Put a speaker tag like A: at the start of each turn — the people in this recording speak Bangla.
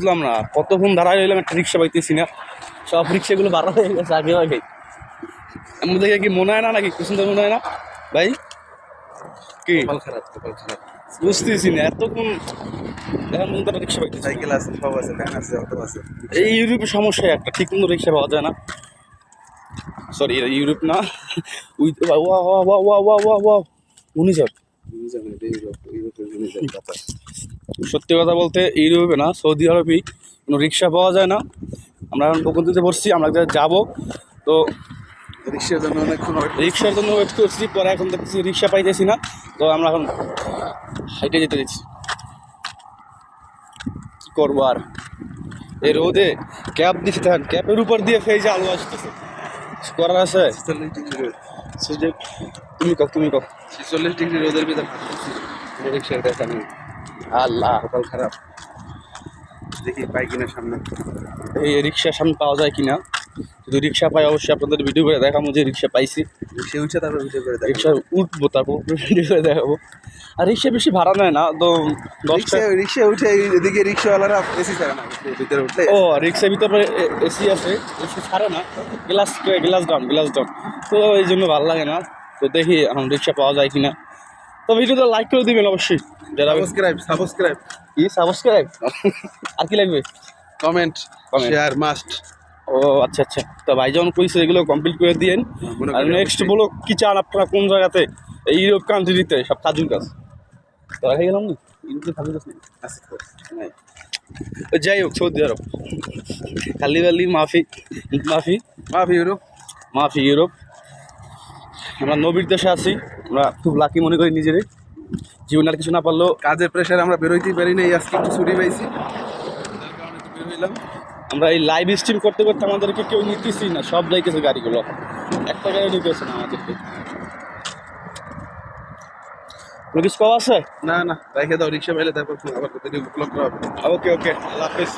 A: বুঝলাম না কতক্ষণ দাঁড়ায় রইলাম একটা রিক্সা পাইতেছি না। সব রিক্সাগুলো বাড়া হয়ে গেছে আগে আগে এমন দেখে কি মনে হয় না নাকি? কি সুন্দর মনে হয় না। ভাই কি?
B: খারাপ কপাল খারাপ।
A: বুঝতেছি না এতক্ষণ এখন মতো একটা রিক্সা পাইতেছি।
B: সাইকেল আছে সব আছে ভ্যান আছে অটো আছে।
A: এই ইউরোপের সমস্যা একটা ঠিক মতো রিক্সা পাওয়া যায় না। সরি ইউরোপ না। উই ওয়া ওয়া ওয়া ওয়া ওয়া ওয়া ওয়া উনি যাও সত্যি কথা বলতে ইউরোপে না সৌদি আরবেই কোনো রিক্সা পাওয়া যায় না। আমরা এখন বকুন্তিতে পড়ছি আমরা যাব। তো
B: রিক্সার জন্য অনেকক্ষণ
A: রিক্সার জন্য ওয়েট করছি পরে এখন দেখছি রিক্সা পাইতেছি না। তো আমরা এখন হাইটে যেতে দিচ্ছি কি করব আর? এই রোদে ক্যাব দিতে থাকেন ক্যাপের উপর দিয়ে ফেজে আলো আসতেছে। করার আছে? তুমি কক তুমি কক
B: ছেচল্লিশ ডিগ্রি রোদের ভিতরে রিক্সার দেখা নেই
A: আল্লাহ
B: কপাল খারাপ। দেখি পাই কিনা সামনে।
A: এই রিক্সার সামনে পাওয়া যায় কিনা? যদি রিক্সা পাই অবশ্যই আপনাদের ভিডিও করে দেখাবো যে রিক্সা পাইছি।
B: রিক্সা উঠে তারপর ভিডিও করে
A: রিক্সা উঠবো তারপর ভিডিও করে দেখাবো। আর রিক্সা বেশি ভাড়া নেয় না তো দশটা
B: রিক্সা উঠে এদিকে রিক্সাওয়ালারা এসি ছাড়ে না ভিতরে উঠলে।
A: ও রিক্সার ভিতরে এসি আছে এসি ছাড়ে না glass glass down glass down তো এই জন্য ভালো লাগে না তো দেখি এখন রিক্সা পাওয়া যায় কিনা। তো ভিডিওটা লাইক করে দিবেন অবশ্যই যারা
B: সাবস্ক্রাইব সাবস্ক্রাইব
A: কি সাবস্ক্রাইব আর কি লাগবে?
B: কমেন্ট. শেয়ার মাস্ট
A: ও আচ্ছা আচ্ছা। তো ভাই যখন কইছে এগুলো কমপ্লিট করে দিয়েন
B: মনে
A: আর নেক্সট বলো কি চান আপনারা কোন জায়গাতে? এই ইউরোপ কান্ট্রিতে সব কাজুর কাজ। তো রেখে গেলাম না? ইউরোপে কাজুর কাজ নেই। যাই হোক সৌদি আরব। খালি বালি মাফি মাফি।
B: মাফি ইউরোপ
A: মাফি ইউরোপ আমরা নবীর দেশে আছি আমরা খুব লাকি মনে করি নিজেরে জীবনে আর কিছু না পারলেও
B: কাজের প্রেশার আমরা বেরোইতেই পারি না এই আজকে একটু ছুটি পাইছি। তার কারণে বের হইলাম।
A: আমরা এই লাইভ স্ট্রিম করতে করতে আমাদেরকে কেউ নিতেছি না সব যাইতেছে গাড়িগুলো। একটা গাড়ি নিতেছে না আমাদেরকে। কোনো কিছু পাওয়া আছে?
B: না না রেখে দাও রিক্সা পাইলে তারপর আবার করা হবে।
A: ওকে ওকে আল্লাহ হাফেজ।